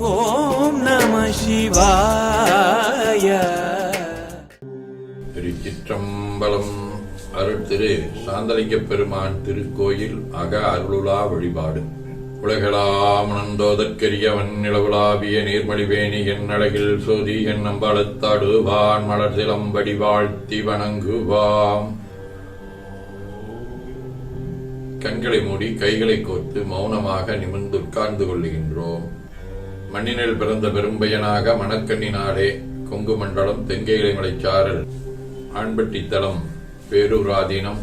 ஓம் நம சிவாய. திருச்சிற்றம்பலம் அருட்திரு சாந்தலிங்க பெருமான் திருக்கோயில் அக அருளுலா வழிபாடு. உலகளாம் உணர்ந்தோதற்கரியவன் நிலவுலாவிய நீர்மொழிவேணி என் அழகில் சோதி என் நம்பளத்தாடுவான் மலர் சிலம்படி வாழ்த்தி வணங்குவாம். கண்களை மூடி கைகளை கோர்த்து மௌனமாக நிமிர்ந்து உட்கார்ந்து கொள்ளுகின்றோம். மண்ணினில் பிறந்த பெரும்பையனாக மணக்கண்ணினாலே கொங்கு மண்டலம் தென்கையிலை சாரல். ஆண்பட்டி தலம் பேரூராதீனம்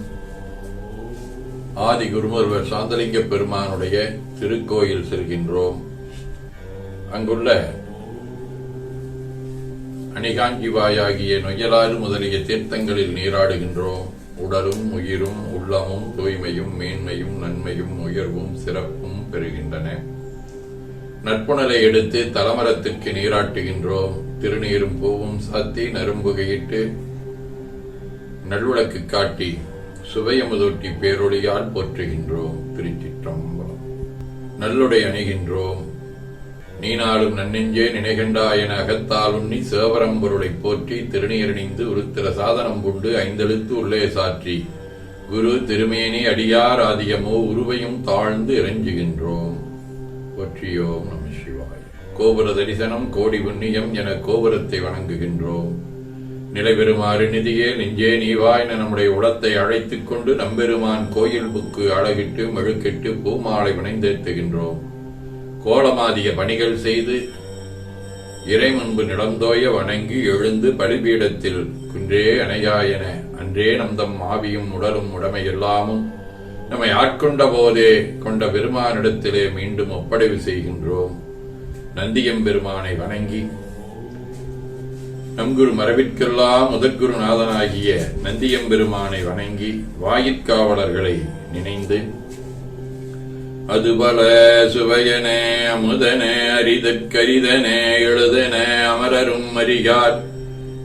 ஆதி குருமுருவர் சாந்தலிங்க பெருமானுடைய திருக்கோயில் செல்கின்றோம். அங்குள்ள அணிகாஞ்சிவாயாகிய நொய்யலாறு முதலிய தீர்த்தங்களில் நீராடுகின்றோம். உடலும் உயிரும் உள்ளமும் தூய்மையும் மேன்மையும் நன்மையும் உயர்வும் சிறப்பும் பெறுகின்றன. நட்புணலை எடுத்து தலமரத்திற்கு நீராட்டுகின்றோம். திருநீரும் பூவும் சாத்தி நரும்புகையிட்டு நல்விளக்கு காட்டி சுவையமுதொட்டி பேரொழியால் போற்றுகின்றோம். திருச்சிற்றம்பலம். நல்லுடை அணிகின்றோம். நீ நாளும் நன்னெஞ்சே நினைகண்டா என அகத்தால் உண்ணி சேவரம் போற்றி திருநீரணிந்து உருத்திர சாதனம் கொண்டு ஐந்தெழுத்து உள்ளே சாற்றி. குரு திருமேனி அடியார் ஆதியமோ உருவையும் தாழ்ந்து இறைஞ்சுகின்றோம். ஒற்றியோம் நம சிவாய். கோபுர தரிசனம் கோடி புண்ணியம் என கோபுரத்தை வணங்குகின்றோம். நிலைபெறுமாறு நிதியே நெஞ்சே நீவாய் என நம்முடைய உளத்தை அழைத்துக் கொண்டு நம்பெருமான் கோயில் புக்கு அழகிட்டு மெழுக்கிட்டு பூமாலை வினைந்தேத்துகின்றோம். கோலமாதிய பணிகள் செய்து இறை முன்பு நிலந்தோய வணங்கி எழுந்து பலிபீடத்தில் குன்றே அணையாயன அன்றே நம் தம் ஆவியும் உடலும் உடமையெல்லாமும் நம்மை ஆட்கொண்ட போதே கொண்ட பெருமானிடத்திலே மீண்டும் ஒப்படைவு செய்கின்றோம். நந்தியம் பெருமானை வணங்கி நம்குரு மரபிற்கெல்லாம் முதற்குருநாதனாகிய நந்தியம்பெருமானை வணங்கி வாயிற்காவலர்களை நினைந்து அதுபல சுவையனே அமுதனே அரிதற்கரிதனே எழுதனே அமரரும் அறியார்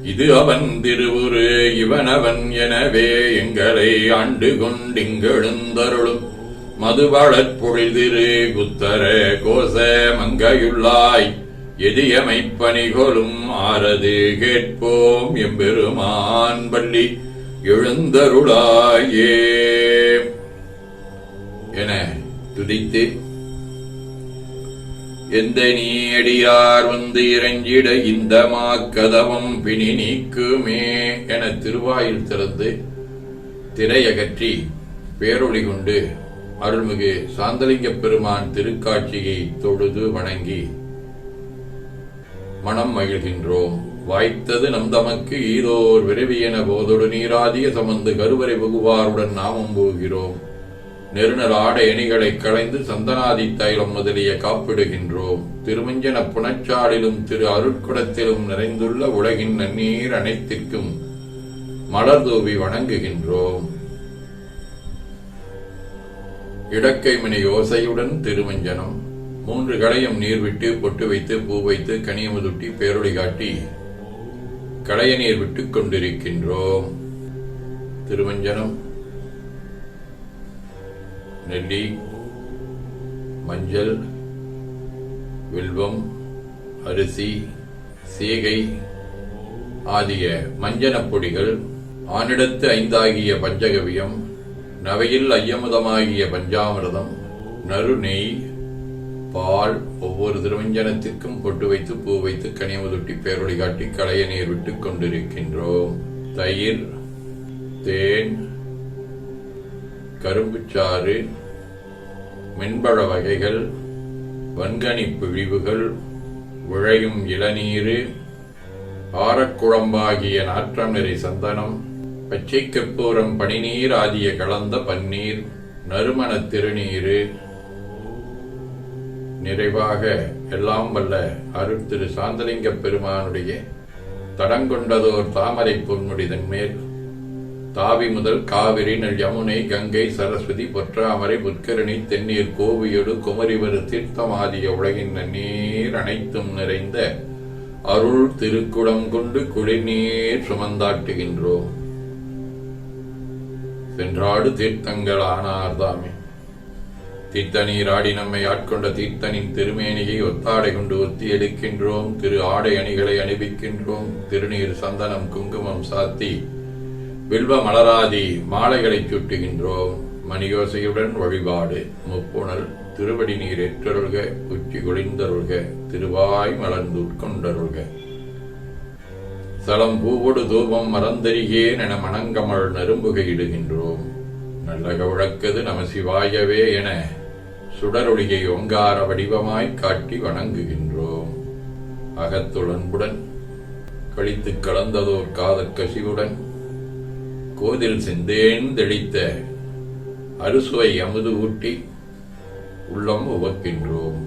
இது அவன் திருவுரு இவனவன் எனவே எங்களை ஆண்டு கொண்டிங்கெழுந்தருளும் மதுபாளற் பொழிதிரு குத்தர கோச மங்கையுள்ளாய். எதியமைப்பணிகொலும் ஆரது கேட்போம் எம்பெருமான் பள்ளி எழுந்தருளாயே. என துதித்து எந்த நீடியார் வந்து இறைஞ்சிட இந்த மாக்கதவம் பிணி நீக்குமே என திருவாயில் திறந்து திரையகற்றி பேரொளி கொண்டு அருள்மிகு சாந்தலிங்க பெருமான் திருக்காட்சியை தொழுது வணங்கி மனம் மகிழ்கின்றோம். வாய்த்தது நம் தமக்கு ஈதோர் என போதொடு நீராதிய சமந்து கருவறை புகுவாருடன் நாமம் போகிறோம். நெருநல் ஆடை அணிகளை களைந்து சந்தனாதி தைலம் முதலிய காப்பிடுகின்றோம். திருமஞ்சன புனச்சாலிலும் திரு அருட்குடத்திலும் நிறைந்துள்ள உலகின் நன்னீர் அனைத்திற்கும் மலர் தூவி வணங்குகின்றோம். இடக்கைமணி ஓசையுடன் திருமஞ்சனம். மூன்று களையும் நீர் விட்டு பொட்டு வைத்து பூ வைத்து கனியமுதுட்டி பேரொழி காட்டி களைய நீர் விட்டு கொண்டிருக்கின்றோம். திருமஞ்சனம். நெல்லி மஞ்சள் வில்வம் அரிசி சீகை ஆகிய மஞ்சனப் பொடிகள் ஆனிடத்து ஐந்தாகிய பஞ்சகவியம் நவையில் ஐயமுதமாகிய பஞ்சாமிரதம் நறு நெய் பால் ஒவ்வொரு திருவஞ்சனத்திற்கும் பொட்டு வைத்து பூ வைத்து கனியமுதுட்டி பேரொழி காட்டி களைய நீர் விட்டுக் கொண்டிருக்கின்றோம். தயிர் தேன் கரும்புச்சாறு மென்பழ வகைகள் வன்கனி பிழிவுகள் உழையும் இளநீரு ஆரக்குழம்பாகிய நாற்றம் நிறை சந்தனம் பச்சை கற்பூரம் பனிநீர் ஆகிய கலந்த பன்னீர் நறுமண திருநீரு நிறைவாக எல்லாம் வல்ல அருட்திரு சாந்தலிங்க பெருமானுடைய தடங்கொண்டதோர் தாமரை பொன்முடிதன் மேல் தாவி முதல் காவிரி நல் யமுனை கங்கை சரஸ்வதி பொற்றாமரை புட்கரணி தென்னீர் கோவியோடு குமரிவரு தீர்த்தமாதிய உலகின் நீர் அனைத்தும் நிறைந்த அருள் திருக்குடம் கொண்டு குளிர்நீர் சுமந்தாட்டுகின்றோம். சென்றாடு தீர்த்தங்கள் ஆனார்தாமே தீர்த்தநீர் ஆடி நம்மை ஆட்கொண்ட தீர்த்தனின் திருமேனியை ஒத்தாடை கொண்டு ஒத்தி எடுக்கின்றோம். திரு ஆடை அணிகளை அணிவிக்கின்றோம். திருநீர் சந்தனம் குங்குமம் சாத்தி வில்வ மலராதி மாலைகளை சுட்டுகின்றோம். மணியோசையுடன் வழிபாடு. முப்புணல் திருவடி நீர் ஏற்றருள்க உச்சி குளிர்ந்தருள்க திருவாய் மலர்ந்து உட்கொண்டருள்க சலம் பூவோடு தூபம் மறந்தறியேன் என மணங்கமள் நெரும்புகையிடுகின்றோம். நல்லக உழக்கது நம சிவாயவே என சுடரொளியை ஓங்கார வடிவமாய் காட்டி வணங்குகின்றோம். அகத்துளன்புடன் கழித்து கலந்ததோர் காதற் கசிவுடன் கோதில் செந்தேந்தெழித்த அறுசுவை அமுது ஊட்டி உள்ளம் உவக்கின்றோம்.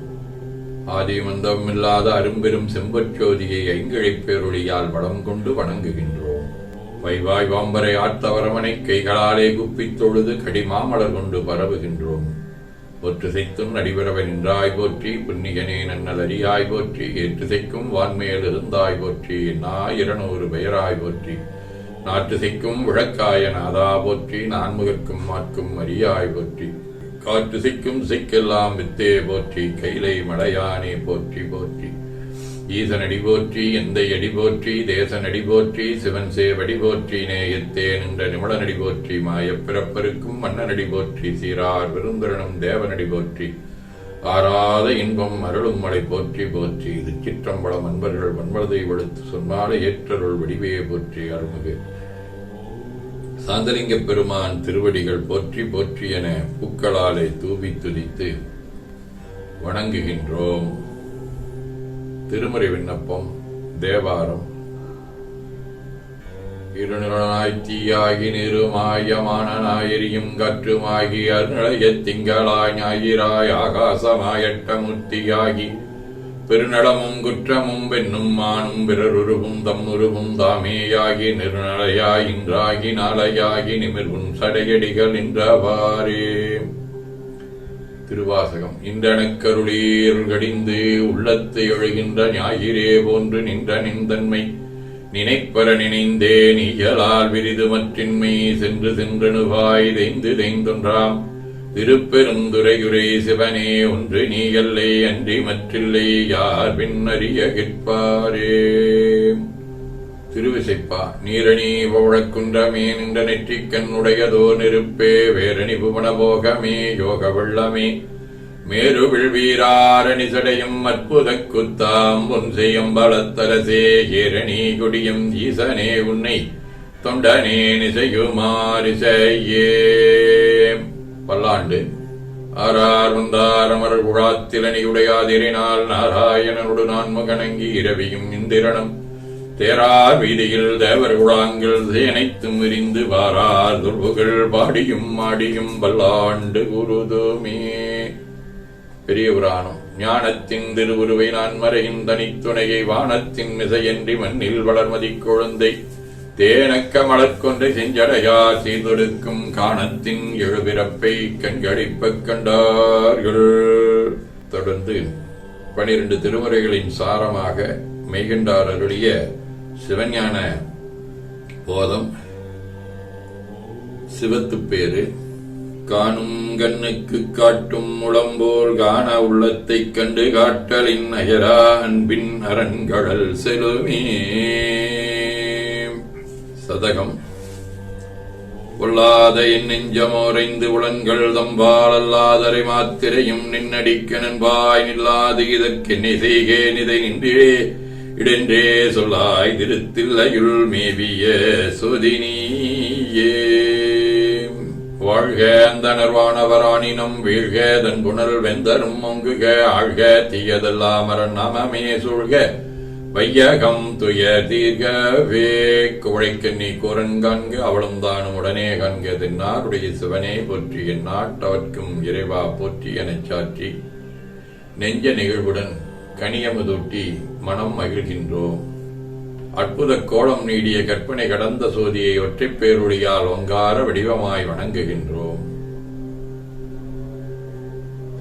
ஆதிமந்தம் இல்லாத அரும்பெரும் செம்பற்சோதியை ஐங்கிழைப் பேரொழியால் வளம் கொண்டு வணங்குகின்றோம். வைவாய் வாம்பரை ஆத்தவரவனை கைகளாலே குப்பித் தொழுது கடிமாமலர் கொண்டு பரவுகின்றோம். ஒற்று செய்த்தும் நடிபரவை நின்றாய் போற்றி புன்னிகனே நன்னல் அறியாய் போற்றி ஏற்று செய்க்கும் வான்மேல் இருந்தாய் போற்றி நாயிரனூறு பெயராய் போற்றி. நாட்டுசைக்கும் விளக்காய நாதா போற்றி நான்முகர்க்கும் மாற்கும் அரியாய் போற்றி. காற்று சிக்கும் சிக்கெல்லாம் வித்தே போற்றி கைலை மடையானே போற்றி போற்றி. ஈசனடி போற்றி எந்தை அடி போற்றி தேசனடி போற்றி சிவன் சேவடி போற்றி நேயத்தே நின்ற நிமிடனடி போற்றி மாயப்பிறப்பருக்கும் மன்னனடி போற்றி சீரார் விருந்தரனும் தேவனடி போற்றி. ஆறாத இன்பம் அருளும் மலை போற்றி போற்றி இது சிற்றம்பலம் அன்பர்கள் வன்மலதை வெளுத்து சொன்னாலே ஏற்றருள் வடிவையை போற்றி அருள்மிகு. சாந்தலிங்க பெருமான் திருவடிகள் போற்றி போற்றி என பூக்களாலே தூவி துதித்து வணங்குகின்றோம். திருமறை விண்ணப்பம் தேவாரம் இருநிலனாய் தீயாகி நிருமாயமானனாயரியும் கற்றுமாகி அருநிலையத் திங்களாய் ஞாயிறாய் ஆகாசமாயட்டமுத்தியாகி பெருநடமும் குற்றமும் பெண்ணும் மானும் பிறருருவும் தம்முருவும் தாமேயாகி நிர்நலையாய் இன்றாகி நாளையாகி நிமிர்வும் சடையடிகள் நின்றவாறே. திருவாசகம். இன்றனக்கருளீர் கடிந்து உள்ளத்தை எழுகின்ற ஞாயிறே போன்று நின்ற நின்றன்மை நினைப்பர நினைந்தேன் இயலால் விரிது மற்றின்மை சென்று சென்றனுவாய் தெய்ந்து தெய்ந்தொன்றாம். திருப்பெருந்துரையுரை சிவனே ஒன்று நீ அன்றி மற்றில்லை யார் பின்னறிய கேட்பாரே. திருவிசைப்பா நீரணி பவழக்குன்றமே நின்ற நெற்றிக்கண் உடையதோ நெருப்பே வேரணி புவனபோகமே யோக வெள்ளமே. மேரு விழ்வீராரணி சடையும் அற்புத குத்தாம் பொன் பலத்தரசே ஹிரணி கொடியும் ஈசனே உன்னை தொண்டனே நிசையுமாரிசையே பல்லாண்டு. ஆரார் வந்தார் அமர் குழாத்திலனியுடையாதிரினால் நாராயணனுடு நான் மகனங்கி இரவியும் இந்திரனும். தேரார் வீதியில் தேவர் குழாங்கில் சேனைத்தும் விரிந்து வாரார் துர்வுகள் பாடியும் மாடியும் பல்லாண்டு குருதுமே பெரிய புராணம் ஞானத்தின் திருவுருவை நான் மறையின் தனித்துணையை வானத்தின் மிசையன்றி மண்ணில் வளர்மதி குழந்தை தேனக்க மலர்கொன்றை செஞ்சடையார் சீர்தொடுக்கும் காணத்தின் எழுபிறப்பை கண்களிப்ப கண்டார்கள். தொடர்ந்து பனிரெண்டு திருமுறைகளின் சாரமாக மெய்கண்டார் அருளிய சிவஞான போதம் சிவத்துப்பேரு காணும் கண்ணுக்கு காட்டும் முளம்போல் காண உள்ளத்தைக் கண்டு காட்டலின் அயரா அன்பின் அரண்கடல் செலுமே சதகம். கொள்ளாத என் நெஞ்சமோரைந்து உளன்கள் தம்பால் அல்லாதரை மாத்திரையும் நின்னடிக்க நண்பாய் நில்லாது இதற்கென்னை செய்கேன் இதை நின்றே. இடென்றே சொல்லாய் திருத்தில்லையுள் மேவிய சொதினியே. வாழ்க அந்த நர்வானவராணினம் வீழ்க தன் புனல் வெந்தரும் மொங்குக ஆழ்க தீயதெல்லாம் அரண் நமமே சூழ்க. வையகம் துய தீர்கவே குழைக்கு நீ கூறன் காண்க அவளும் தானும் உடனே காண்க தின்னாருடைய சிவனே போற்றி என் நாட்டவர்க்கும் இறைவா போற்றி எனச் சாற்றி. நெஞ்ச நிகழ்வுடன் கனியமுதூட்டி மனம் மகிழ்கின்றோம். அற்புத கோலம் நீடிய கற்பனை கடந்த சோதியை ஒற்றை பேருடையால் ஒங்கார வடிவமாய் வணங்குகின்றோம்.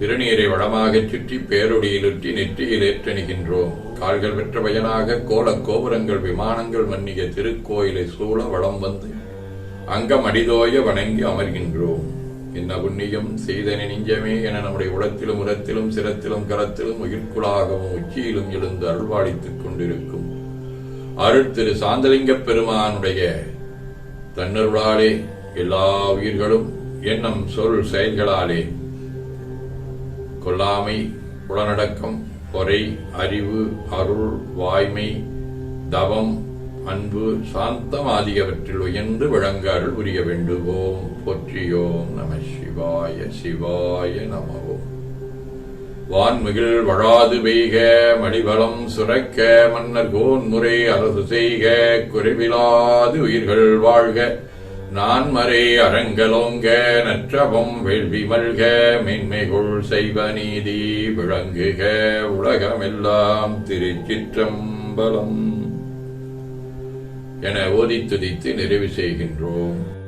திருநீரை வளமாகச் சுற்றி பேருடையிலுற்றி நெற்றியில் ஏற்றணிகின்றோம். கால்கள் பெற்ற பயனாக கோல கோபுரங்கள் விமானங்கள் மன்னிய திருக்கோயிலை சூழ வளம் வந்து அங்கம் அடிதோய வணங்கி அமர்கின்றோம். என்ன புண்ணியம் செய்த நெஞ்சமே என நம்முடைய உடத்திலும் உரத்திலும் சிரத்திலும் கரத்திலும் உயிர்க்குளாகவும் உச்சியிலும் எழுந்து அருள்வாளித்துக் கொண்டிருக்கும். அருள் திரு சாந்தலிங்கப் பெருமானுடைய தன்னருளாலே எல்லா உயிர்களும் எண்ணம் சொல் செயல்களாலே. கொல்லாமை புலனடக்கம் பொறை அறிவு அருள் வாய்மை தவம் அன்பு சாந்தம் ஆகியவற்றில் உயர்ந்து விளங்க அருள் புரிய வேண்டுவோம். போற்றியோம் நம சிவாய சிவாய நமவோம் வான்மிகில் வழாது பெய்க மடிபலம் சுரக்க மன்னர் கோன்முறை அரசு செய்க குறைவிலாது உயிர்கள் வாழ்க. நான்மறை அரங்கலோங்க நற்றபம் வேள்வி மல்க மென்மைகுள் செய்வ நீதி விளங்குக உலகமெல்லாம் திருச்சிற்றம்பலம். என ஓதித் துதித்து நிறைவு செய்கின்றோம்.